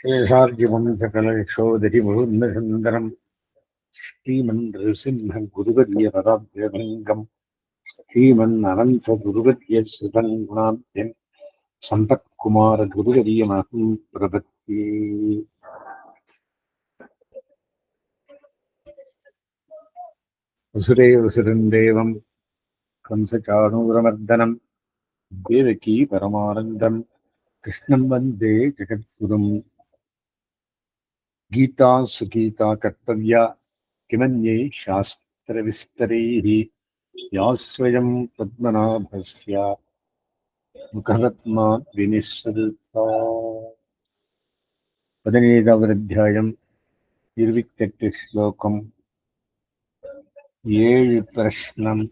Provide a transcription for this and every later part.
சேஷார்ஜிவம் சகல சோதரி முகுந்தசுந்தரம் ஸ்ரீமன் ரிசிம்ம குருவரிய பதாபியபங்கம் ஸ்ரீமன் அனந்த குருவரிய சிவன் குணாபியம் சம்பத்குமார குருவரியமாகும் பிரபத்தி உசுரே உசுரந்தேவம் கம்சச்சானூரமர்தனம் தேவகி பரமானந்தம் கிருஷ்ணம் வந்தே ஜெகத்குரும் गीता सुगीता कर्तव्या किमन्ये शास्त्रविस्तरैः या स्वयं पद्मनाभस्य मुखरत्मा विनिःसृता। பதினேழாவதாயம் இருபத்தெட்டு ஸ்லோகம் ஏழு பிரஷ்னம்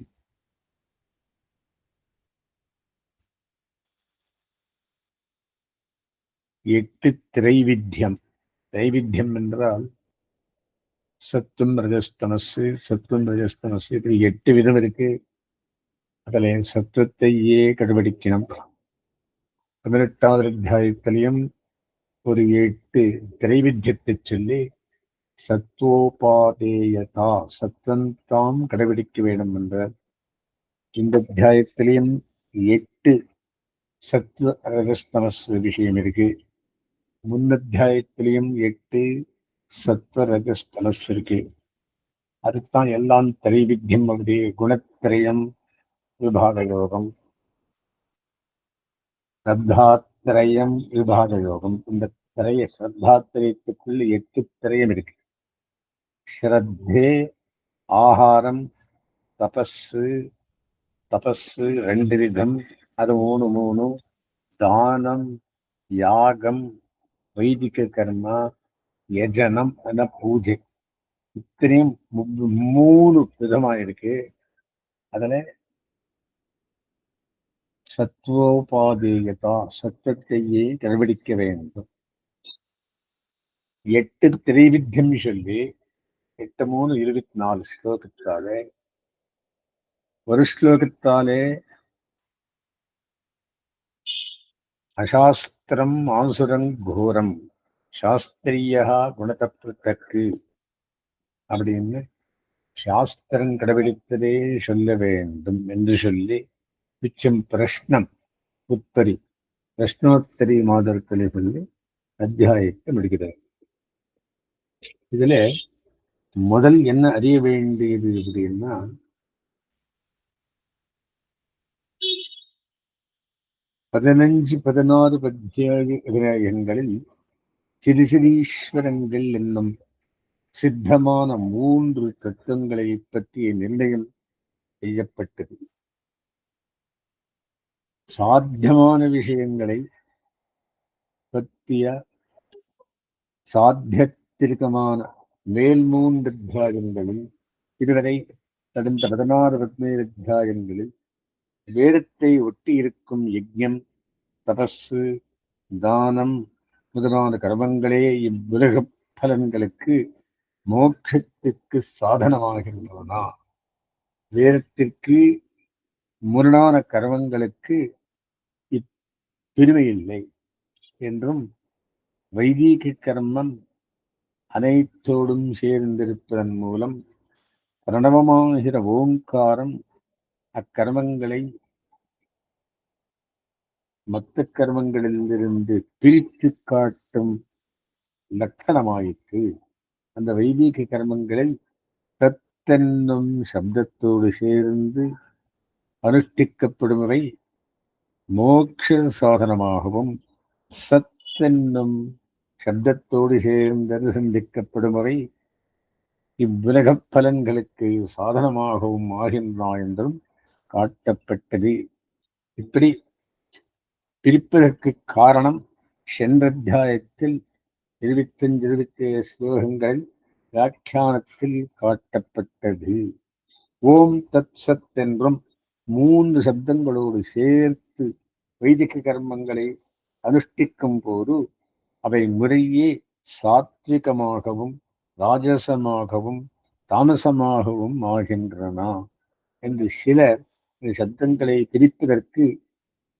எட்டு தைவித்தியம் என்றால் சத்துவம் ரஜஸ்தமசு சத்தும் ரஜஸ்தமசு இப்படி எட்டு விதம் இருக்கு. அதில் சத்துவத்தையே கடைபிடிக்கணும். பதினெட்டாவது அத்தியாயத்திலையும் ஒரு எட்டு திரைவித்தியத்தை சொல்லி சத்வோபாதேயதா சத்வம் தாம் கடைபிடிக்க வேண்டும் என்ற இந்த அத்தியாயத்திலையும் எட்டு சத்வ ரஜஸ்தமஸ் விஷயம் இருக்கு. முன்னத்தியாயத்திலையும் எட்டு சத்வரகஸ்தலஸ் இருக்கு அதுதான் எல்லாம் திரைவித்தியம் அப்படி குணத்திரயம் விபாக யோகம் ஸ்ரத்தாத்திரயம் விபாக யோகம் இந்த திரைய ஸ்ரத்தாத்திரயத்துக்குள்ள எட்டு திரையம் இருக்கு. ஸ்ரத்தே ஆகாரம் தபஸு தபஸு ரெண்டு விதம். அது மூணு மூணு. தானம் யாகம் வைதிக கர்மா யஜனம் என பூஜை. இத்தனையும் மூணு விதமா இருக்கு அதுல சத்வோபாதேயதா சத்தத்தையே கடைபிடிக்க வேண்டும். எட்டு திரைவித்தியம் சொல்லி எட்டு மூணு இருபத்தி நாலு ஸ்லோகத்தாலே ஒரு ஸ்லோகத்தாலே அசாஸ்திரம் ஆசுரங் கோரம் சாஸ்திரியா குணதப்பிரத்தக்கு அப்படின்னு சாஸ்திரம் கடைபிடித்ததே சொல்ல வேண்டும் என்று சொல்லி மிச்சம் பிரஷ்னம் உத்தரி பிரஷ்னோத்தரி மாதர்களை சொல்லி அத்தியாயத்தை முடிக்கிறார். இதுல முதல் என்ன அறிய வேண்டியது அப்படின்னா பதினஞ்சு பதினாறு பத்தியாயங்களில் சிறிசிறீஸ்வரங்கள் என்னும் சித்தமான மூன்று தத்துவங்களை பற்றிய நிர்ணயம் செய்யப்பட்டது. சாத்தியமான விஷயங்களை பற்றிய சாத்தியத்திற்கமான மேல் மூன்று அத்தியாயங்களில் இதுவரை கடந்த பதினாறு பதினேழு அத்தியாயங்களில் வேதத்தை ஒட்டி இருக்கும் யஜ்யம் தபஸு தானம் முதலான கர்மங்களே இவ்வுலக பலன்களுக்கு மோட்சத்துக்கு சாதனமாகின்றன வேதத்திற்கு முரணான கர்மங்களுக்கு இப்பெருமை இல்லை என்றும் வைதீக கர்மம் அனைத்தோடும் சேர்ந்திருப்பதன் மூலம் பிரணவமாகிற ஓங்காரம் அக்கர்மங்களை மத்த கர்மங்களிலிருந்து பிரித்து காட்டும் லட்சணமாயிற்று அந்த வைதீக கர்மங்களை தத்தென்னும் சப்தத்தோடு சேர்ந்து அனுஷ்டிக்கப்படுபவை மோட்ச சாதனமாகவும் சத்தென்னும் சப்தத்தோடு சேர்ந்து அனுசந்திக்கப்படுபவை இவ்வுலகப் பலன்களுக்கு சாதனமாகவும் ஆகின்றன என்றும் காட்டப்பட்டது. இப்படி பிரிப்பதற்கு காரணம் சென்ற அத்தியாயத்தில் இருபத்தஞ்சு இருபத்தி ஏழு ஸ்லோகங்கள் வியாக்கியானத்தில் காட்டப்பட்டது. ஓம் தத் சத் என்றும் மூன்று சப்தங்களோடு சேர்த்து வைதிக கர்மங்களை அனுஷ்டிக்கும் போது அவை முறையே சாத்விகமாகவும் ராஜசமாகவும் தாமசமாகவும் ஆகின்றன என்று சிலர் இந்த சப்தங்களை பிரிப்பதற்கு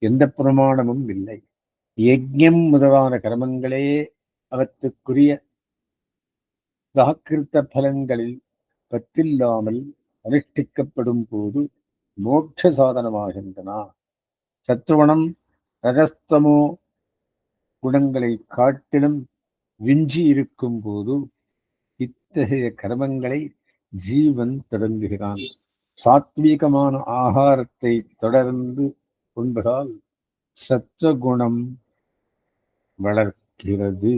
எந்த பிரமாணமும் இல்லை. யஜ்யம் முதலான கர்மங்களே அவற்றுக்குரிய பிராகிருத்த பலன்களில் பத்தில்லாமல் அனுஷ்டிக்கப்படும் போது மோட்ச சாதனமாகின்றன. சத்ருவணம் ரஜஸ்தமோ குணங்களை காட்டிலும் விஞ்சி இருக்கும் போது இத்தகைய கர்மங்களை ஜீவன் தொடங்குகிறான். சாத்வீகமான ஆகாரத்தை தொடர்ந்து உண்பதால் சத்வகுணம் வளர்க்கிறது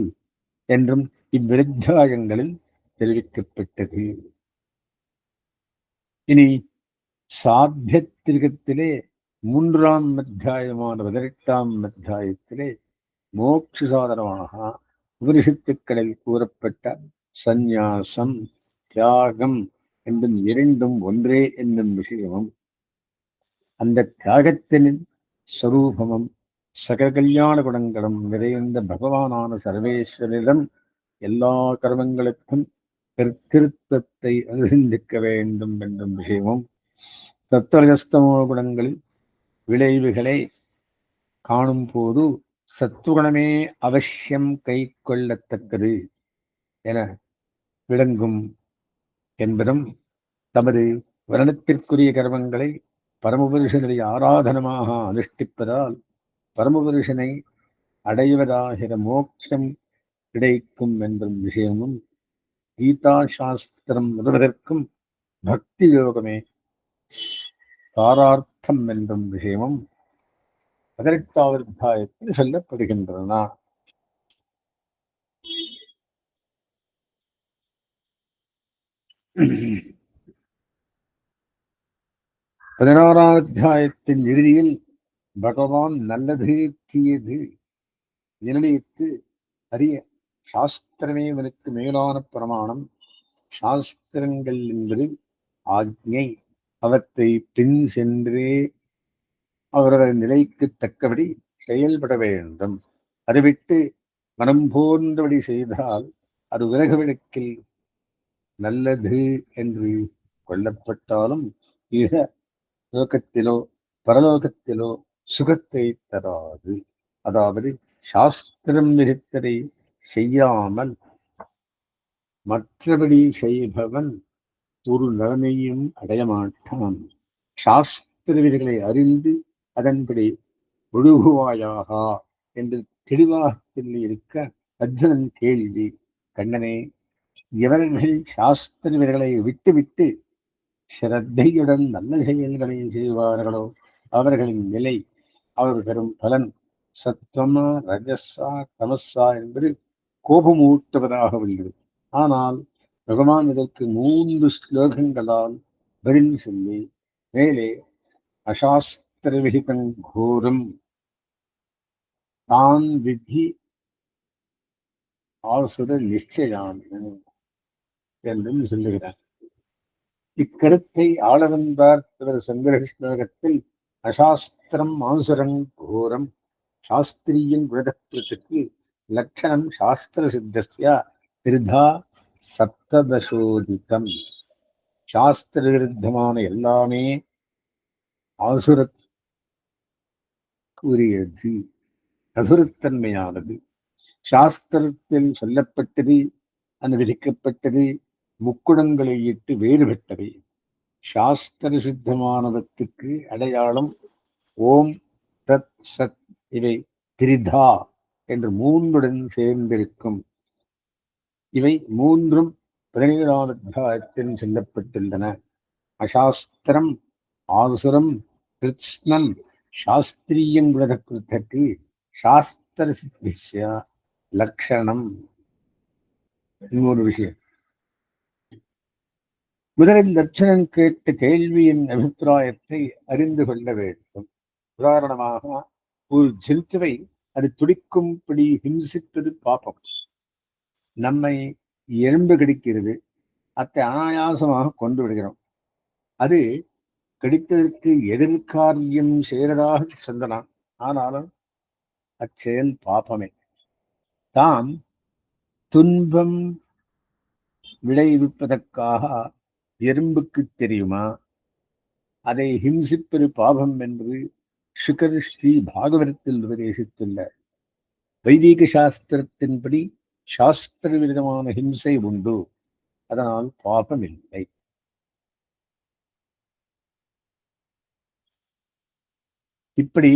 என்றும் இவ்விருத்தாயங்களில் தெரிவிக்கப்பட்டது. இனி சாத்தியத்திரிகத்திலே மூன்றாம் அத்தியாயமான பதினெட்டாம் அத்தியாயத்திலே மோட்ச சாதனமாக உபனிஷத்துக்களில் கூறப்பட்ட சந்நியாசம் தியாகம் என்றும் இரண்டும் ஒன்றே என்னும் விஷயமும் அந்த தியாகத்தின் ஸ்வரூபமும் சகல கல்யாண குணங்களும் நிறைந்த பகவானான சர்வேஸ்வரிடம் எல்லா கர்மங்களுக்கும் கர்த்திருத்தத்தை அனுசந்திக்க வேண்டும் என்னும் விஷயமும் தத்துவரஜஸ்தமோ குணங்களில் விளைவுகளை காணும் போது சத்துவகுணமே அவசியம் கை கொள்ளத்தக்கது என விளங்கும் என்பதும் தமது வருணத்திற்குரிய கர்மங்களை பரமபுருஷனுடைய ஆராதனமாக அனுஷ்டிப்பதால் பரமபுருஷனை அடைவதாகிற மோட்சம் கிடைக்கும் என்றும் விஷயமும் கீதா சாஸ்திரம் வருவதற்கும் பக்தி யோகமே சாரார்த்தம் என்றும் விஷயமும் பதினெட்டாவது அத்தியாயத்தில் சொல்லப்படுகின்றன. பதினாறாம் அத்தியாயத்தின் இறுதியில் பகவான் நல்லது தீயது நிர்ணயித்து அறிய சாஸ்திரமே இவனுக்கு மேலான பிரமாணம். சாஸ்திரங்கள் என்பது ஆக்ஞை. அவற்றை பின் சென்றே அவரது நிலைக்கு தக்கபடி செயல்பட வேண்டும். அதுவிட்டு மனம் போன்றபடி செய்தால் அது உலக விளக்கில் நல்லது என்று கொல்லப்பட்டாலும் இக லோகத்திலோ பரலோகத்திலோ சுகத்தை தராது. அதாவது சாஸ்திரம் விதித்ததை செய்யாமல் மற்றபடி செய்பவன் ஒரு நலனையும் அடையமாட்டான். சாஸ்திர விதிகளை அறிந்து அதன்படி ஒழுகுவாயாகா என்று தெளிவாக சொல்லி இருக்க அர்ஜுனன் கேள்வி கண்ணனே இவர்கள் சாஸ்திரவர்களை விட்டுவிட்டு சிரத்தையுடன் நல்ல செயல்களை செய்வார்களோ? அவர்களின் நிலை அவர் பெறும் பலன். சத்வமா ரஜஸா தமஸா என்பது கோபமூட்டுவதாக உள்ளது. ஆனால் பகவான் இதற்கு மூன்று ஸ்லோகங்களால் பதில் சொல்லி மேலே அசாஸ்திர விகிதம் கோரும். தான் விதி ஆசுர நிச்சயான் என்றும் சொல்லுகிறார். இக்கருத்தை ஆளவந்தார் தனது சந்திரகிருஷ்ணகத்தில் அசாஸ்திரம் ஆசுரன் கோரம் சாஸ்திரியின் விளக்கத்திற்கு லட்சணம் சாஸ்திர சித்தஸ்யா திருதா சப்ததசோதிதம். சாஸ்திர விருத்தமான எல்லாமே ஆசுர கூறியது அசுரத்தன்மையானது சாஸ்திரத்தில் சொல்லப்பட்டது அனுபவிக்கப்பட்டது முக்குடங்களை இட்டு வேறுபட்டவை. சாஸ்திர சித்தமானவத்துக்கு அடையாளம் ஓம் தத் சத் இவை திரிதா என்று மூன்றுடன் சேர்ந்திருக்கும். இவை மூன்றும் பதினேழாவது அத்தியாயத்தில் சொல்லப்பட்டுள்ளன. அசாஸ்திரம் ஆசுரம் கிருத்ஸ்னம் சாஸ்திரியம் விரதக்கு சாஸ்திர சித்திய லட்சணம் இன்னொரு விஷயம். முதலில் லட்சணம் கேட்ட கேள்வியின் அபிப்பிராயத்தை அறிந்து கொள்ள வேண்டும். உதாரணமாக ஒரு ஜந்துவை அது துடிக்கும்படி ஹிம்சிப்பது பாப்பம் நம்மை எறும்பு கடிக்கிறது அத்தை அனாயாசமாக கொண்டு விடுகிறோம். அது கடித்ததற்கு எதிர்காரியம் செய்கிறதாக சொல்லலாம் ஆனாலும் அச்செயல் பாப்பமே தாம் துன்பம் விளைவிப்பதற்காக எறும்புக்கு தெரியுமா? அதை ஹிம்சிப்பது பாபம் என்று சுகர் ஸ்ரீ பாகவதத்தில் உபதேசித்துள்ள வைதீக சாஸ்திரத்தின்படி சாஸ்திர விதமான ஹிம்சை உண்டு. அதனால் பாபம் இல்லை. இப்படி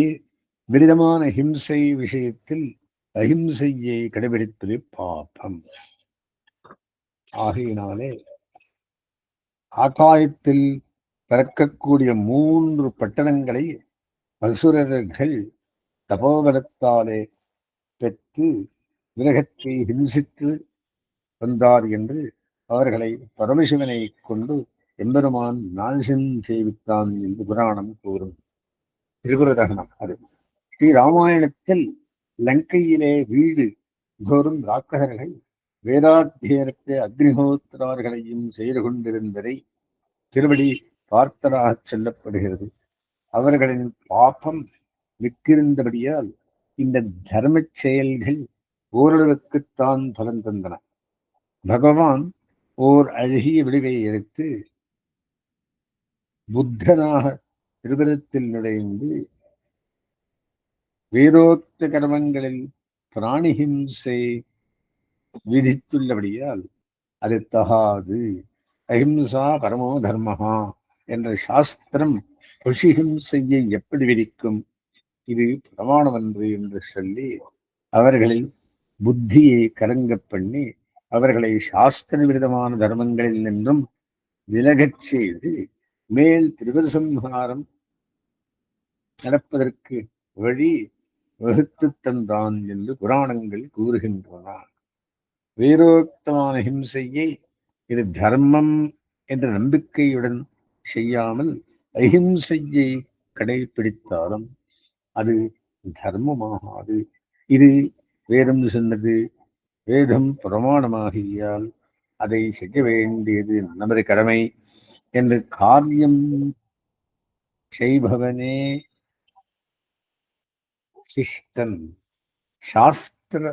விரிதமான ஹிம்சை விஷயத்தில் அஹிம்சையை கடைபிடிப்பது பாபம். ஆகையினாலே ஆகாயத்தில் பிறக்கக்கூடிய மூன்று பட்டணங்களை அசுரர்கள் தபோபலத்தாலே பெற்று மிருகத்தை ஹிம்சித்து வந்தார் என்று அவர்களை பரமசிவனை கொண்டு எம்பெருமான் நாசம் செய்வித்தான் என்று புராணம் கூறும். திருகுரதகனம் அது. ஸ்ரீ ராமாயணத்தில் லங்கையிலே வீடு தோறும் ராட்சகர்கள் வேதாத்தியனத்தை அக்னிஹோத்திரார்களையும் செய்து கொண்டிருந்ததை திருவடி பார்த்தராக சொல்லப்படுகிறது. அவர்களின் பாபம் மிக்கிருந்தபடியால் இந்த தர்ம செயல்கள் ஓரளவுக்குத்தான் பலன் தந்தன. பகவான் ஓர் அழகிய விளைவை எடுத்து புத்தனாக திருவிதத்தில் நுழைந்து வேதோத்த கர்மங்களில் பிராணிஹிம்சை விதித்துள்ளபடியால் அது தகாது. அஹிம்சா பரமோ தர்மஹா என்ற சாஸ்திரம் ருஷிஹிம்சையை எப்படி விதிக்கும்? இது பிரமாணமன்று என்று சொல்லி அவர்களில் புத்தியை கலங்க பண்ணி அவர்களை சாஸ்திர விரதமான தர்மங்களில் நின்றும் விலகச் செய்து மேல் திரிபுரசம்ஹாரம் நடப்பதற்கு வழி வகுத்து தந்தான் என்று புராணங்கள் கூறுகின்றன. வேரோக்தமான ஹிம்சையை இது தர்மம் என்ற நம்பிக்கையுடன் செய்யாமல் அஹிம்சையை கடைபிடித்தாலும் அது தர்மமாகாது. இது வேதம் சொன்னது வேதம் பிரமாணமாகியால் அதை செய்ய வேண்டியது நமது கடமை என்று காரியம் செய்பவனே சிஷ்டன். சாஸ்திர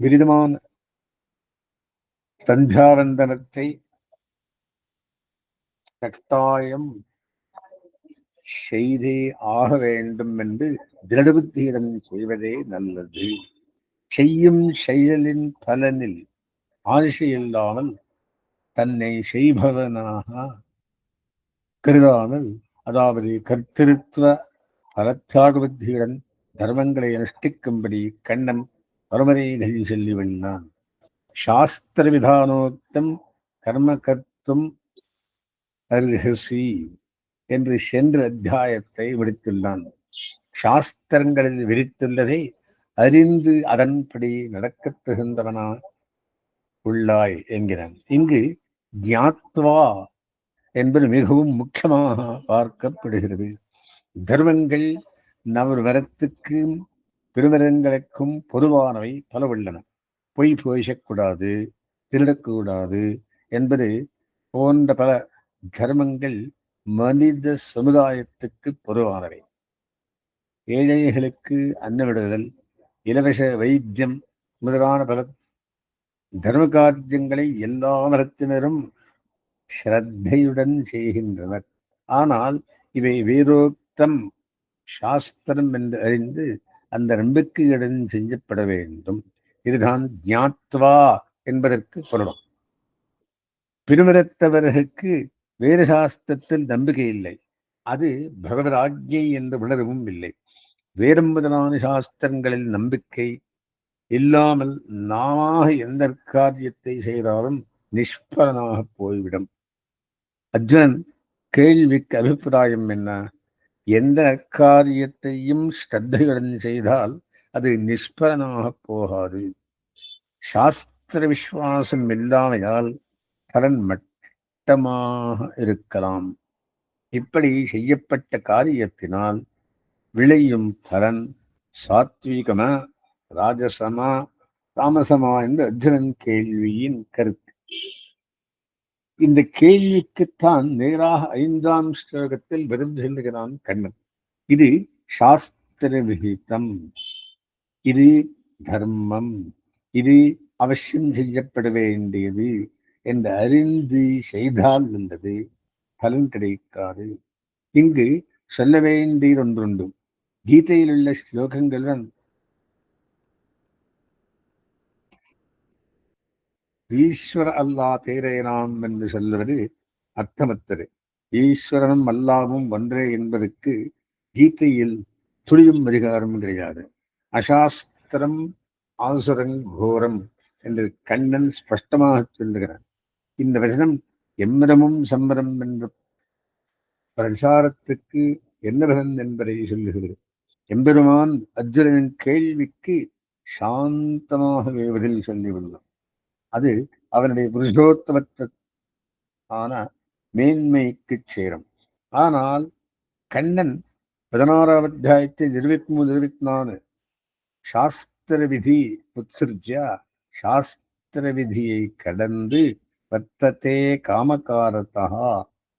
விரிதமான சந்தியாவந்தனத்தை கட்டாயம் செய்தே ஆக வேண்டும் என்று திருடபுத்தியுடன் செய்வதே நல்லது. செய்யும் செயலின் பலனில் ஆசை இல்லாமல் தன்னை செய்பவனாக கருதாமல் அதாவது கர்த்திருத்துவ பலத்தியாக புத்தியுடன் தர்மங்களை அனுஷ்டிக்கும்படி கண்ணன் பரமரேகை சொல்லி சாஸ்திர விதானோத்தம் கர்ம கர்த்தும் அர்ஹசி என்று சென்ற அத்தியாயத்தை விடுத்துள்ளான். சாஸ்திரங்களில் விரித்துள்ளதை அறிந்து அதன்படி நடக்கத் தகுந்தவனா உள்ளாய் என்கிறான். இங்கு ஞாத்வா என்பது மிகவும் முக்கியமாக பார்க்கப்படுகிறது. தர்மங்கள் நவர்வரத்துக்கும் பெருமரங்களுக்கும் பொதுவானவை பல உள்ளன. பொய் பேசக்கூடாது திருடக்கூடாது என்பது போன்ற பல தர்மங்கள் மனித சமுதாயத்துக்கு பொதுவானவை ஏழைகளுக்கு அன்னமிடுதல் இலவச வைத்தியம் முதலான பல தர்ம காரியங்களை எல்லா மதத்தினரும் ஸ்ரத்தையுடன் செய்கின்றனர். ஆனால் இவை வேதோக்தம் சாஸ்திரம் என்று அறிந்து அந்த நம்பிக்கையுடன் செய்யப்பட வேண்டும். இதுதான் ஞாத்வா என்பதற்கு பொருளும். பிரிவிரத்தவர்களுக்கு வேத சாஸ்திரத்தில் நம்பிக்கை இல்லை. அது பகவதாஜ்யை என்று உணரவும் இல்லை. வேதம் முதலான சாஸ்திரங்களில் நம்பிக்கை இல்லாமல் நாம எந்த காரியத்தை செய்தாலும் நிஷ்பலனாக போய்விடும். அர்ஜுனன் கேள்விக்கு அபிப்பிராயம் என்ன? எந்த காரியத்தையும் ஸ்ரத்தையுடன் செய்தால் அது நிஷ்பலனாக போகாது. சாஸ்திர விசுவாசம் இல்லாமையால் பலன் மட்டமாக இருக்கலாம். இப்படி செய்யப்பட்ட காரியத்தினால் விளையும் பலன் சாத்வீகமா ராஜசமா தாமசமா என்று அர்ஜுனன் கேள்வியின் கருத்து. இந்த கேள்விக்குத்தான் நேராக ஐந்தாம் ஸ்லோகத்தில் பதில் சொல்லுகிறான் கண்ணன். இது சாஸ்திர விகிதம். இது தர்மம். இது அவசியம் செய்யப்பட வேண்டியது என்று அறிந்து செய்தால் நல்லது. பலன் கிடைக்காது. இங்கு சொல்ல வேண்டியது ஒன்றுண்டு கீதையில் உள்ள ஸ்லோகங்களுடன் ஈஸ்வர அல்லா தேரேனாம் என்று சொல்வது அர்த்தமற்றது. ஈஸ்வரனும் அல்லாவும் ஒன்றே என்பதற்கு கீதையில் துளியும் அதிகாரம் கிடையாது. அசாஸ்திரம் ஆசுரன் கோரம் என்று கண்ணன் ஸ்பஷ்டமாக சொல்லுகிறான். இந்த வசனம் எம்மிரமும் சம்மரம் என்ற பிரசாரத்துக்கு என்ன பலன் என்பதை சொல்லுகிறது. எம்பெருமான் அர்ஜுனனின் கேள்விக்கு சாந்தமாகவே பதில் சொல்லியுள்ளான். அது அவனுடைய புருஷோத்தமத்த ஆன மேன்மைக்கு சேரும். ஆனால் கண்ணன் பதினாறாம் அத்தியாயத்தில் இருபத்தி மூணு இருபத்தி நாலு சாஸ்திர விதி உத்சிருஜ்யா சாஸ்திர விதியை கடந்து வர்த்தத்தே காமகாரத்தா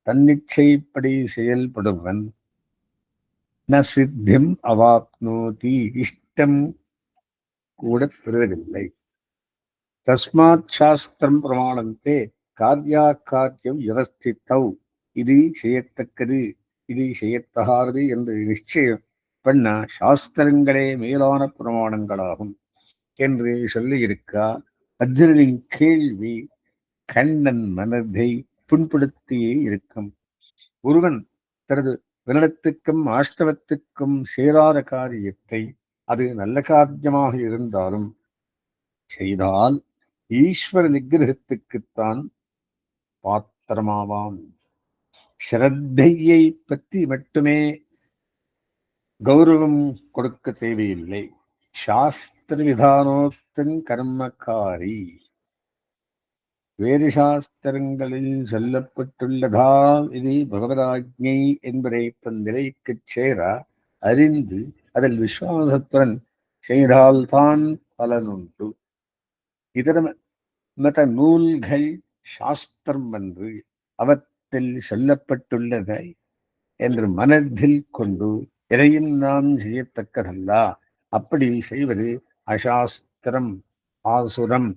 தன்னிச்சைப்படி செயல்படுவன். ந சித்திம் அவாப்னோதி இஷ்டம் கூட பெறுவதில்லை. தஸ்மாத் சாஸ்திரம் பிரமாணந்தே காரியா காரியம் வியவஸ்தித்தவ் இது செய்யத்தக்கது இது செய்யத்தகாது என்று நிச்சயம் பண்ண சாஸ்திரங்களே மேலான பிரமாணங்களாகும் என்று சொல்லியிருக்கா அர்ஜுனனின் கேள்வி கண்ணன் மனதை புண்படுத்தியே இருக்கும். ஒருவன் தனது வினடத்துக்கும் ஆஷ்டவத்துக்கும் சேராத காரியத்தை அது நல்ல காரியமாக இருந்தாலும் செய்தால் ஈஸ்வர நிகிரகத்துக்குத்தான் பாத்திரமாவான் ஸ்ரத்தையை பற்றி மட்டுமே கௌரவம் கொடுக்க தேவையில்லை. சாஸ்திர விதானோத்தன் கர்மக்காரி. வேறு சாஸ்திரங்களில் சொல்லப்பட்டுள்ளதால் இது பகவதாஜ்ஞை என்பதை தன் சேர அறிந்து அதில் விசுவாசத்துடன் செய்தால்தான் பலனுண்டு. இதர மத நூல்கள் சாஸ்திரம் என்று அவற்றில் சொல்லப்பட்டுள்ளதை என்று மனதில் கொண்டு எதையும் நாம் செய்யத்தக்கதல்ல? அப்படி செய்வது அசாஸ்திரம் ஆசுரம்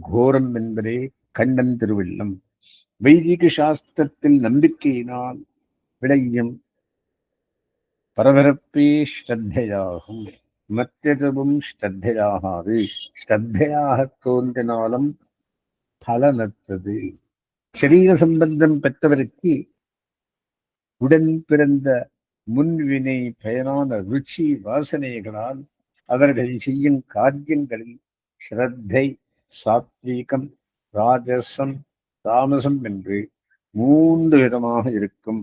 கோரம் என்பதே கண்டன் திருவள்ளம். வைதிக சாஸ்திரத்தில் நம்பிக்கையினால் விளையும் பரபரப்பே ஸ்ரத்தையாகும். மத்தியதுவும் ஸ்ரத்தையாகாது. ஸ்ரத்தையாக தோன்றினாலும் பலனற்றது. சரீர சம்பந்தம் பெற்றவருக்கு உடன் பிறந்த முன்வினை பயனான ருச்சி வாசனைகளால் அவர்கள் செய்யும் காரியங்களில் ஸ்ரத்தை சாத்வீகம் ராஜசம் தாமசம் என்று மூன்று விதமாக இருக்கும்.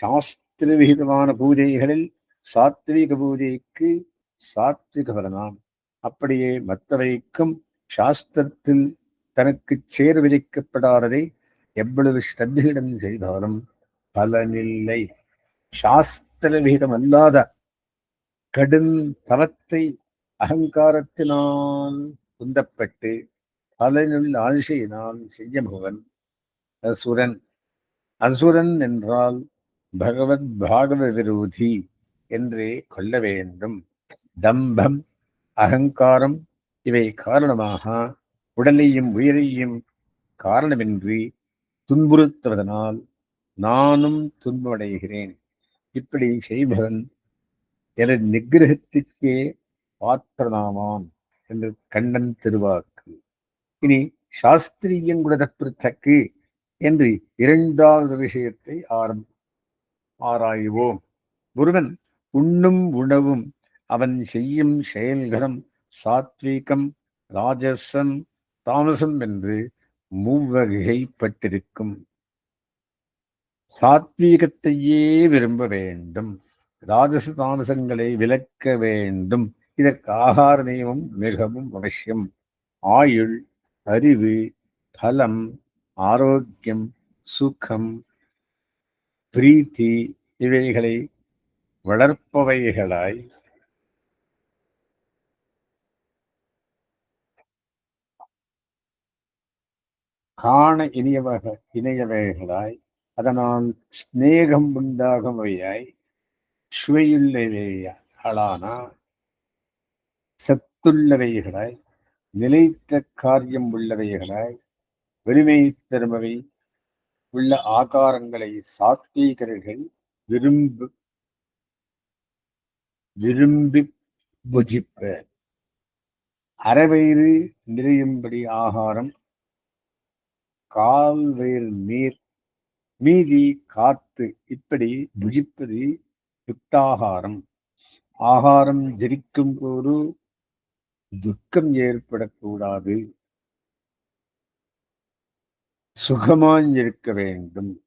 சாஸ்திர விகிதமான பூஜைகளில் சாத்விக பூஜைக்கு சாத்விக பலனாம். அப்படியே மற்றவைக்கும் சாஸ்திரத்தில் தனக்கு சேர விதிக்கப்படாததை எவ்வளவு ஸ்ரத்தையுடன் செய்தாலும் பலனில்லை. சாஸ்திர விகிதம் அல்லாத கடும் தவத்தை அகங்காரத்தினால் குந்தப்பட்டு பலனுள்ள ஆசையினால் செய்யமுகவன் அசுரன். அசுரன் என்றால் பகவத் பாகவ விரோதி என்றே கொள்ள வேண்டும். தம்பம் அகங்காரம் இவை காரணமாக உடலையும் உயிரையும் காரணமின்றி துன்புறுத்துவதனால் நானும் துன்பமடைகிறேன். இப்படி செய்பவன் என நிகிரகத்திற்கே பாத்திரனாமாம் என்று கண்ணன் திருவாக்கு. இனி சாஸ்திரியங்குடத பிரித்தக்கு என்று இரண்டாவது விஷயத்தை ஆரம் ஆராய்வோம். ஒருவன் உண்ணும் உணவும் அவன் செய்யும் செயல்களும் சாத்வீகம் ராஜசம் தாமசம் என்று மூவகைப்பட்டிருக்கும் சாத்வீகத்தையே விரும்ப வேண்டும். ராஜச தாமசங்களை விலக்க வேண்டும். இதற்கு ஆகார நியமம் மிகவும் அவசியம். ஆயுள் அறிவு பலம் ஆரோக்கியம் சுகம் பிரீத்தி இவைகளை வளர்ப்பவைகளாய் காண இனியவக இணையவைகளாய் அதனால் சிநேகம் உண்டாகுமையாய் சுவையுள்ளவைகளான சத்துள்ளவைகளாய் நிலைத்த காரியம் உள்ளவைகளாய் வலிமை தருமவை உள்ள ஆகாரங்களை சாத்வீகர்கள் விரும்பு விரும்பி புஜிப்பர். அரைவயிறு நிறையும்படி ஆகாரம் கால் வயிறு நீர் மீதி காத்து இப்படி புஜிப்பது யுக்தாகாரம். ஆகாரம் ஜரிக்கும் போது துக்கம் ஏற்படக்கூடாது. சுகமாயிருக்க வேண்டும்.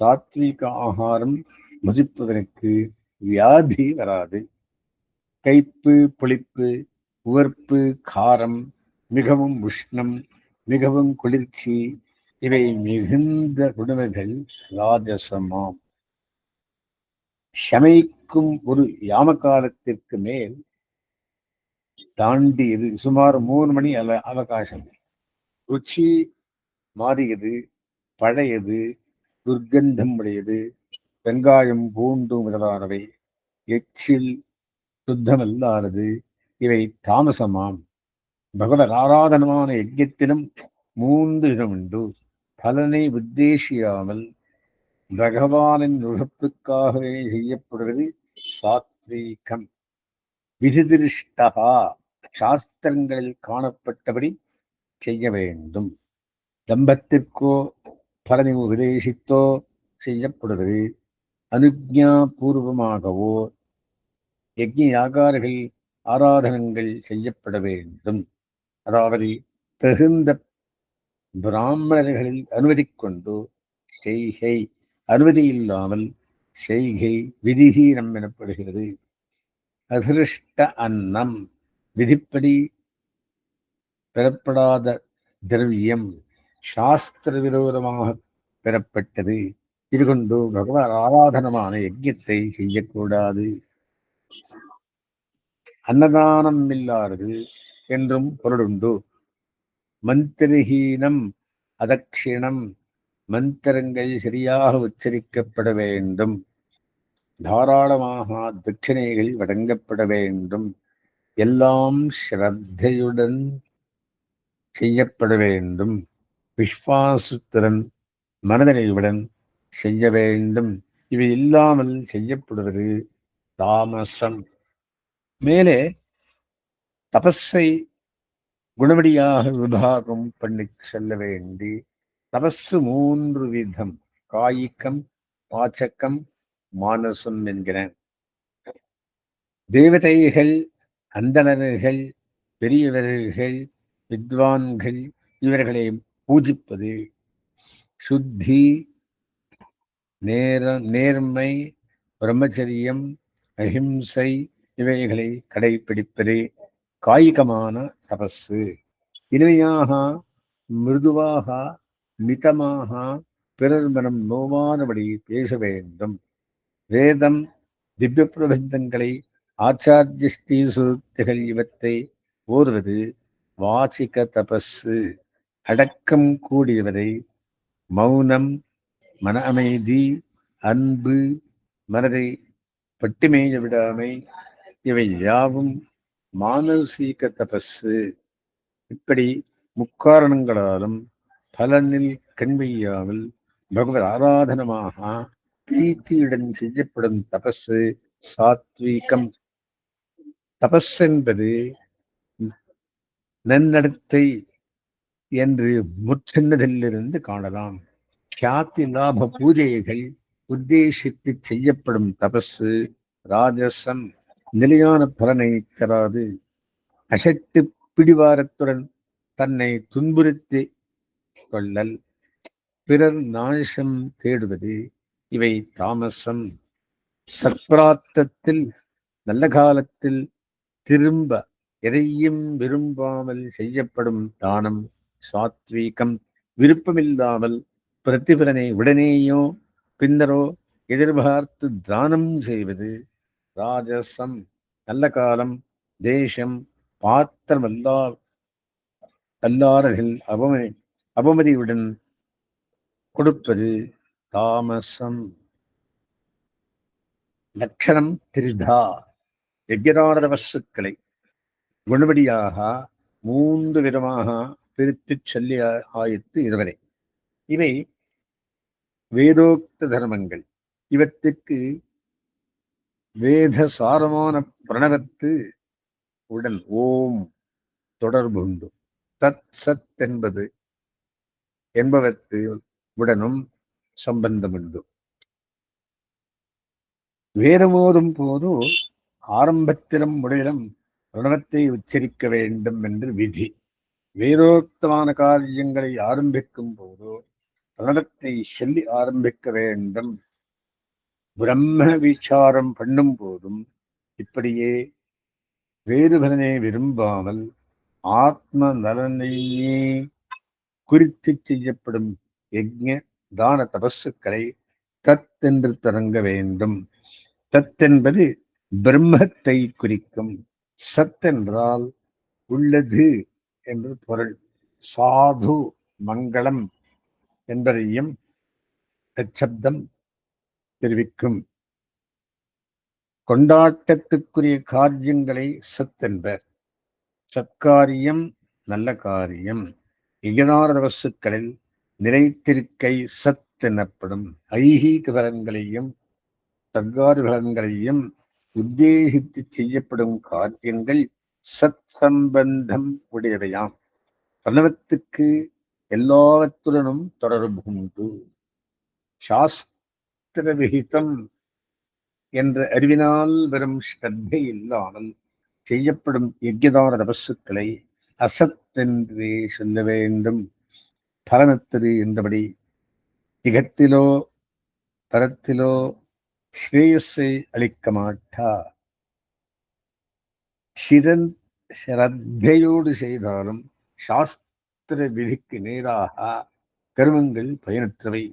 சாத்விக ஆகாரம் முதிப்பதற்கு வியாதி வராது. கைப்பு புளிப்பு உவர்ப்பு காரம் மிகவும் உஷ்ணம் மிகவும் குளிர்ச்சி இவை மிகுந்த உணவுகள் ராஜசமாம். சமைக்கும் ஒரு யாம காலத்திற்கு மேல் தாண்டியது சுமார் மூணு மணி அல அவகாசம். ருச்சி மாறியது பழையது துர்க்கந்தம் உடையது வெங்காயம் பூண்டு முதலானவை எச்சில் சுத்தமல்லாதது இவை தாமசமாம். பகவத் ஆராதனமான யஜ்யத்திலும் மூன்று விதம் உண்டு. பலனை உத்தேசியாமல் பகவானின் நுழப்புக்காகவே செய்யப்படுவது சாத்வீகம். விதிதிருஷ்டகா சாஸ்திரங்களில் காணப்பட்டபடி செய்ய வேண்டும். தம்பத்திற்கோ பலனை உபதேசித்தோ செய்யப்படுவது அனுஜா பூர்வமாகவோ யஜ்ய யாகார்கள் ஆராதனங்கள் செய்யப்பட வேண்டும். அதாவது தகுந்த பிராமணர்களில் அனுமதி கொண்டு செய்கை அனுமதி இல்லாமல் செய்கை விதிஹீனம் எனப்படுகிறது. அதிருஷ்ட அன்னம் விதிப்படி பெறப்படாத திரவியம் சாஸ்திர விரோதமாக பெறப்பட்டது. இது கொண்டு பகவான் ஆராதனமான யஜ்யத்தை செய்யக்கூடாது. அன்னதானம் இல்லாதது என்றும் பொருளுண்டு. மந்திரஹீனம் அதக்ஷிணம். மந்திரங்கள் சரியாக உச்சரிக்கப்பட வேண்டும். தாராளமாக தட்சிணைகள் வழங்கப்பட வேண்டும். எல்லாம் ஸ்ரத்தையுடன் செய்யப்பட வேண்டும். விஸ்வாசத்துடன் மனநிலையுடன் செய்ய வேண்டும். இவை இல்லாமல் செய்யப்படுவது தாமசம். மேலே தபஸை குணவடியாக விபாகம் பண்ணி செல்ல வேண்டி தபசு மூன்று விதம். காய்கம் பாச்சக்கம் மானசம் என்கிற தேவதைகள் அந்தணர்கள் பெரியவர்கள் வித்வான்கள் இவர்களை பூஜிப்பது சுத்தி நேர நேர்மை பிரம்மச்சரியம் அஹிம்சை இவைகளை கடைபிடிப்பது காய்கமான தபஸு இனிமையாக மிருதுவாக மிதமாக பிறர் மனம் நோவானபடி பேச வேண்டும். வேதம் திவ்ய பிரபந்தங்களை ஆச்சாரியஷ்டி சுத்திகள் இவற்றை ஓர்வது வாசிக்க தபஸு அடக்கம் கூடியவரை மௌனம் மன அமைதி அன்பு மனதை பட்டுமேய விடாமை இவை யாவும் மானசீக தபஸு இப்படி முக்காரணங்களாலும் பலனில் கண்வையாமல் பகவத் ஆராதனமாக பிரீத்தியுடன் செய்யப்படும் தபஸு சாத்வீகம். தபஸ் என்பது நன்னடத்தை என்று முற்றென்னதிலிருந்து காணலாம். கியாத்தி லாப பூஜைகள் உத்தேசித்து செய்யப்படும் தபஸு ராஜசம். நிலையான பலனை தராது. அசட்டு பிடிவாரத்துடன் தன்னை துன்புறுத்தி கொள்ளல். பிறர் நாசம் தேடுவது இவை தாமசம். சத்பிராத்தத்தில் நல்ல காலத்தில் திரும்ப எதையும் விரும்பாமல் செய்யப்படும் தானம் சாத்வீகம். விருப்பமில்லாமல் பிரதிபலனை உடனேயோ பின்னரோ எதிர்பார்த்து தானம் செய்வது ராஜசம் நல்ல காலம் தேசம் பாத்திரம் எல்லா அல்லாரர்கள் அபமதி அவமதியுடன் கொடுப்பது தாமசம். லட்சணம் திரிதா யஜ்யதாரத குணபடியாக மூன்று விதமாக பிரித்து சொல்லி ஆயித்து இருவரை. இவை வேதோக்த தர்மங்கள். இவற்றுக்கு வேத சாரமான பிரணவத்து உடன் ஓம் தொடர்பு உண்டு. தத் சத் என்பது என்பவத்து உடனும் சம்பந்தம் உண்டு. வேதமோதும் போது ஆரம்பத்திலும் முடிவிலும் பிரணவத்தை உச்சரிக்க வேண்டும் என்று விதி. வேதோக்தமான காரியங்களை ஆரம்பிக்கும் போது பிரணவத்தை சொல்லி ஆரம்பிக்க வேண்டும். பிரம்ம விசாரம் பண்ணும் போதும் இப்படியே வேறுபலனை விரும்பாமல் ஆத்ம நலனையே குறித்து செய்யப்படும் யஜ்ய தான தபஸுக்களை தத் என்று தொடங்க வேண்டும். தத் என்பது பிரம்மத்தை குறிக்கும். சத் என்றால் உள்ளது என்று பொருள். சாது மங்களம் என்பதையும் தச்சப்தம் தெரிவிக்கும். கொண்டாட்டத்துக்குரிய காரியங்களை சத் என்பர் சத்காரியம் நல்ல காரியம். இகனார வசுக்களில் நிலைத்திருக்கை சத் எனப்படும் ஐகீக பலன்களையும் சர்க்காரி பலன்களையும் உத்தேசித்து செய்யப்படும் காரியங்கள் சத் சம்பந்தம் உடையவையாம். பிரணவத்துக்கு எல்லாவற்றுடனும் தொடர்பு உண்டு சாஸ்திர விகிதம் என்ற அறிவினால் வரும் ஸ்ரத்தை இல்லாமல் செய்யப்படும் யஜ்யதார தபசுக்களை அசத் என்றே சொல்ல வேண்டும். பலனத்தது என்றபடி இகத்திலோ பரத்திலோ ஸ்ரேயஸை அளிக்க மாட்டா. சிரன் ஸ்ரத்தையோடு செய்தாலும் சாஸ்திர விதிக்கு நேராக கருமங்கள் பயனற்றவை.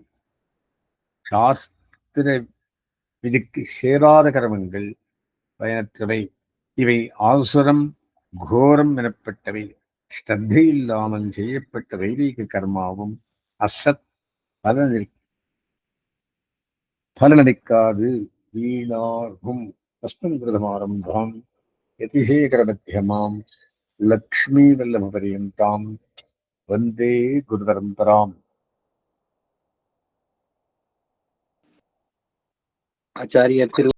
சாஸ்திர விதிக்கு சேராத கர்மங்கள் பயனற்றவை. இவை ஆசுரம் கோரம் எனப்பட்டவை. ஸ்ரத்தை இல்லாமல் செய்யப்பட்ட வைதிக கர்மாவும் அசத் பலனில் பலனளிக்காது. வீணாகும். அஸ்மின் தஸ்மின் பிரதமாரம்பாம் யதிசேகரமத்தியமாம். லக்ஷ்மீ வல்லபபரியந்தாம் வந்தே குருபரம்பராம். ஆச்சாரியர் திரு